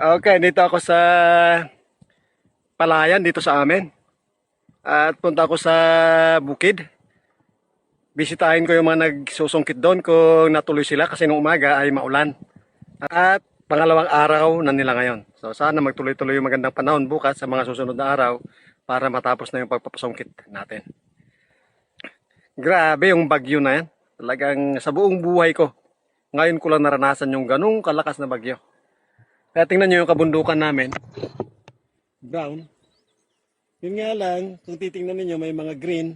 Okay, dito ako sa Palayan, dito sa amin. At punta ako sa bukid. Bisitahin ko yung mga nagsusungkit doon kung natuloy sila kasi nung umaga ay maulan. At pangalawang araw na nila ngayon. So sana magtuloy-tuloy yung magandang panahon bukas sa mga susunod na araw para matapos na yung pagpapasungkit natin. Grabe yung bagyo na yan. Talagang sa buong buhay ko. Ngayon ko lang naranasan yung ganung kalakas na bagyo. Kaya tingnan nyo yung kabundukan namin. Brown. Yun nga lang, kung titingnan ninyo may mga green.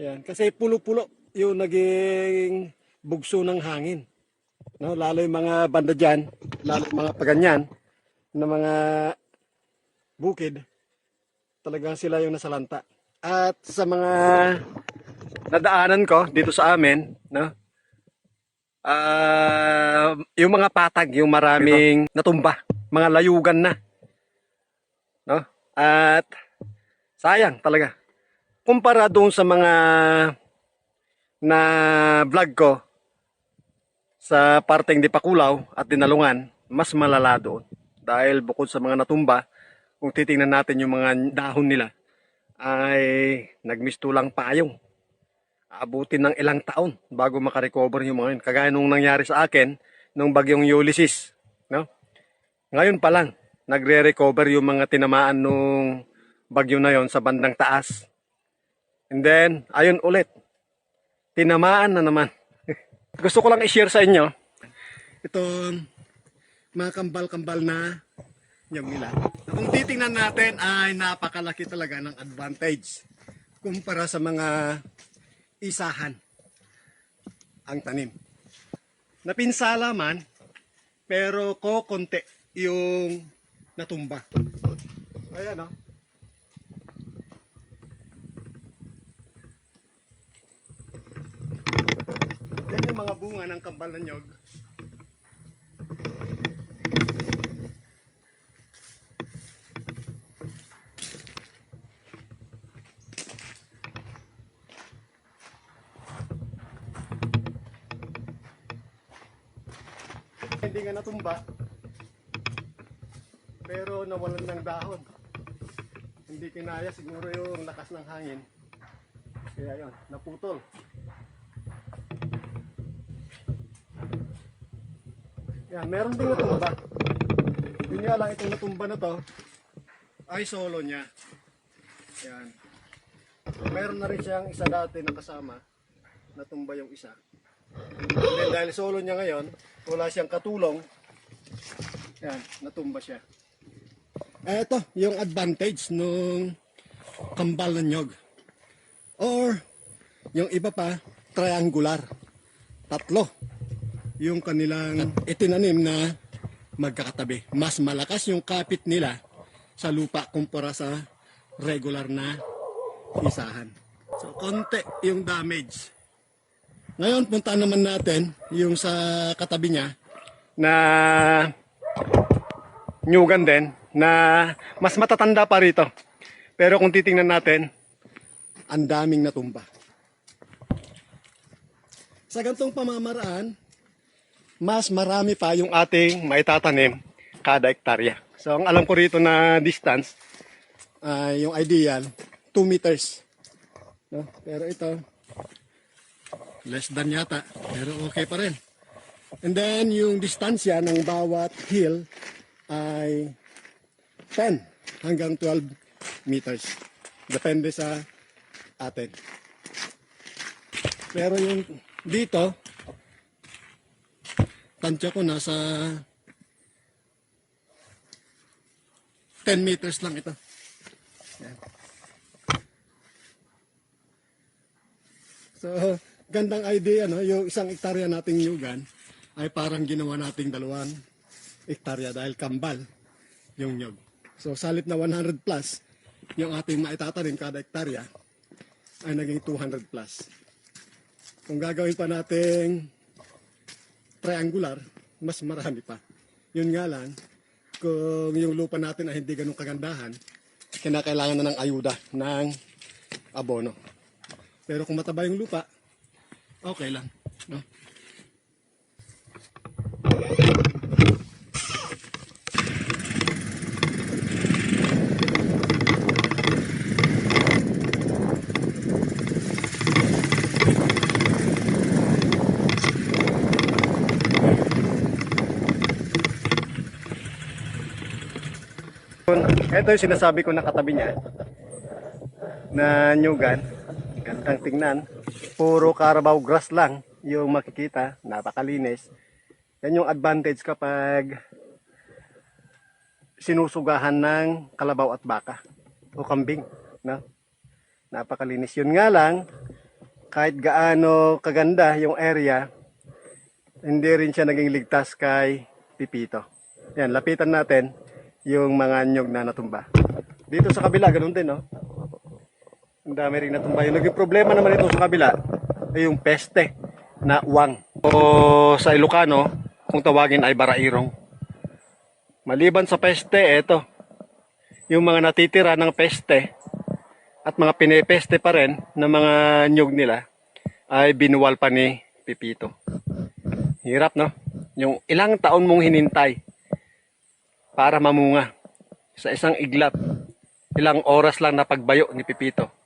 Yan. Kasi pulo-pulo yung naging bugso ng hangin. No, lalo yung mga banda dyan, lalo mga paganyan, na mga bukid, talagang sila yung nasalanta. At sa mga nadaanan ko dito sa amin, no, Ah, yung mga patag, yung maraming natumba, mga layugan na. No? At sayang talaga. Kumpara doon sa mga na vlog ko sa parteng Dipakulaw at Dinalungan, mas malala doon. Dahil bukod sa mga natumba, kung titingnan natin yung mga dahon nila, ay nagmistulang payong aabutin ng ilang taon bago makarecover yung mga yun. Kagaya nung nangyari sa akin nung bagyong Ulysses. No? Ngayon pa lang, nagre-recover yung mga tinamaan nung bagyo na yon sa bandang taas. And then, ayun ulit, tinamaan na naman. Gusto ko lang i-share sa inyo itong mga kambal-kambal na yung nila. Kung titingnan natin ay napakalaki talaga ng advantage kumpara sa mga isahan ang tanim. Napinsala man, pero ko konti yung natumba. Ayan o. Yan yung mga bunga ng kambal Hindi nga natumba. Pero nawalan ng dahon. Hindi kinaya siguro yung lakas ng hangin. Kaya yun, naputol. Yan, meron din natumba. Yun nga lang itong natumba na to ay solo niya. Yan. Meron na rin siyang isa dati na kasama. Natumba yung isa. And dahil solo niya ngayon, wala siyang katulong. Yan, natumba siya. Ito, yung advantage nung kambal na nyog. Or, yung iba pa, triangular. Tatlo. Yung kanilang itinanim na magkakatabi. Mas malakas yung kapit nila sa lupa kumpara sa regular na isahan. So, konti yung damage. Ngayon, punta naman natin yung sa katabi niya na nyugan din na mas matatanda pa rito. Pero kung titingnan natin, ang daming natumba. Sa gantong pamamaraan, mas marami pa yung ating maitatanim kada hektarya. So, ang alam ko rito na distance, ay yung ideal, 2 meters. No? Pero ito, less than yata, pero okay pa rin. And then, yung distansya ng bawat hill ay 10 hanggang 12 meters. Depende sa atin. Pero yung dito, tansya ko nasa 10 meters lang ito. So, gandang idea, no? Yung isang ektarya nating nyugan ay parang ginawa nating dalawang ektarya dahil kambal yung nyug. So, salip na 100 plus, yung ating maitatanim kada ektarya ay naging 200 plus. Kung gagawin pa nating triangular, mas marami pa. Yun nga lang, kung yung lupa natin ay hindi ganun kagandahan, kinakailangan na ng ayuda ng abono. Pero kung mataba yung lupa, Okay lang. No? Ito yung sinasabi ko na katabi niya na nyugan. Gantang tingnan. Puro Carabao grass lang yung makikita. Napakalinis. Yan yung advantage kapag sinusugahan ng kalabaw at baka o kambing. No? Napakalinis. Yun nga lang, kahit gaano kaganda yung area, hindi rin siya naging ligtas kay Pipito. Yan, lapitan natin yung mga nyog na natumba. Dito sa kabila, ganun din, no? Ang dami rin natumba. Yung problema naman ito sa kabila ay yung peste na uwang. O sa Ilocano, kung tawagin ay barairong. Maliban sa peste, eto. Yung mga natitira ng peste at mga pinepeste pa rin ng mga nyog nila ay binuwal pa ni Pipito. Hirap, no? Yung ilang taon mong hinintay para mamunga sa isang iglap. Ilang oras lang na pagbayo ni Pipito.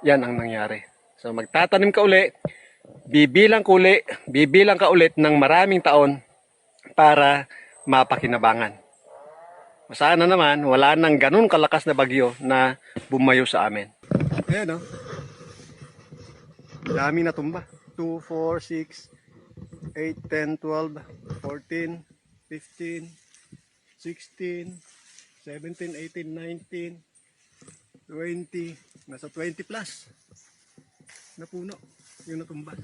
Yan ang nangyari. So magtatanim ka uli, bibilang ka uli, bibilang ka ulit ng maraming taon para mapakinabangan. Sana naman wala nang ganun kalakas na bagyo na bumayo sa amin. Ayan o. Dami na tumba. 2, 4, 6, 8, 10, 12, 14, 15, 16, 17, 18, 19, 20, nasa 20 plus na puno yung natumba.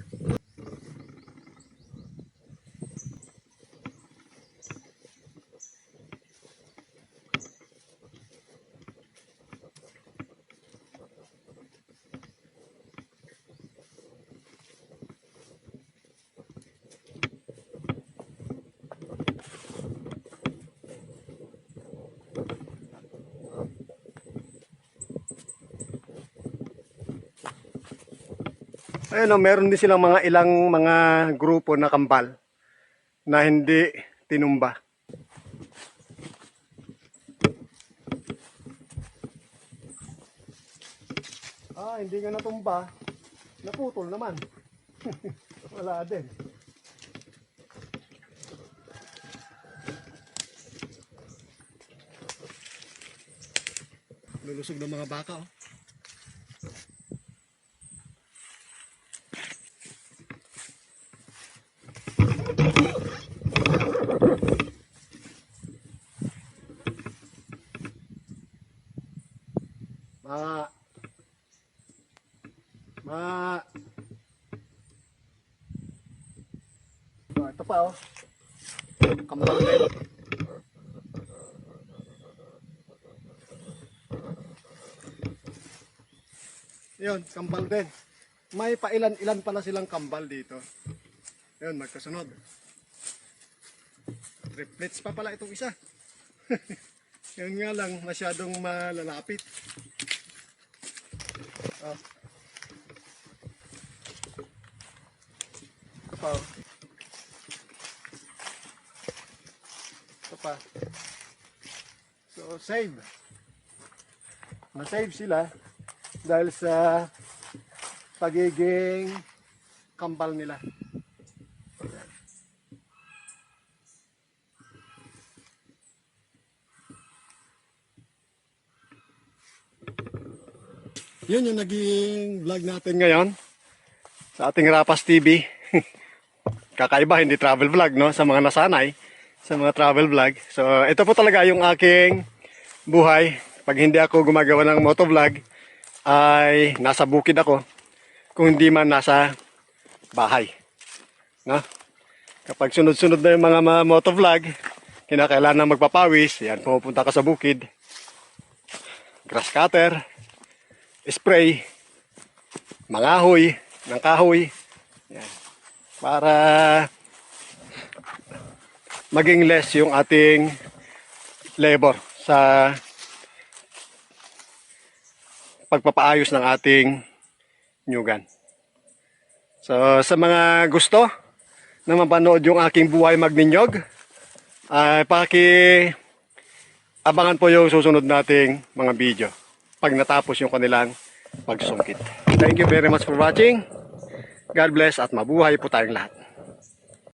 Ayun o, meron din silang mga ilang mga grupo na kambal na hindi tinumba. Ah, hindi nga natumba. Naputol naman. Wala din. Lulusog ng mga baka oh. Oh, oh. Kambal din. Yun, kambal din. May pailan-ilan pala silang kambal dito. Yun, magkasunod. Triplets pa pala itong isa. Yun nga lang, masyadong malalapit. Ah. Pa. oh. Pa. So, save. Na-save sila dahil sa pagiging kambal nila. Yun yung naging vlog natin ngayon sa ating Rapas TV. Kakaiba, hindi travel vlog, no? Sa mga nasanay, sa mga travel vlog. So, ito po talaga yung aking buhay. Pag hindi ako gumagawa ng motovlog, ay nasa bukid ako. Kung hindi man nasa bahay. No? Kapag sunod-sunod na yung mga mga motovlog, kinakailangan magpapawis, yan, pumupunta ka sa bukid. Grass cutter, spray, mangahoy, ng kahoy. Yan. Para maging less yung ating labor sa pagpapaayos ng ating nyugan. So sa mga gusto na mapanood yung aking buhay magninyog, ay paki abangan po yung susunod nating mga video pag natapos yung kanilang pagsungkit. Thank you very much for watching. God bless at mabuhay po tayong lahat.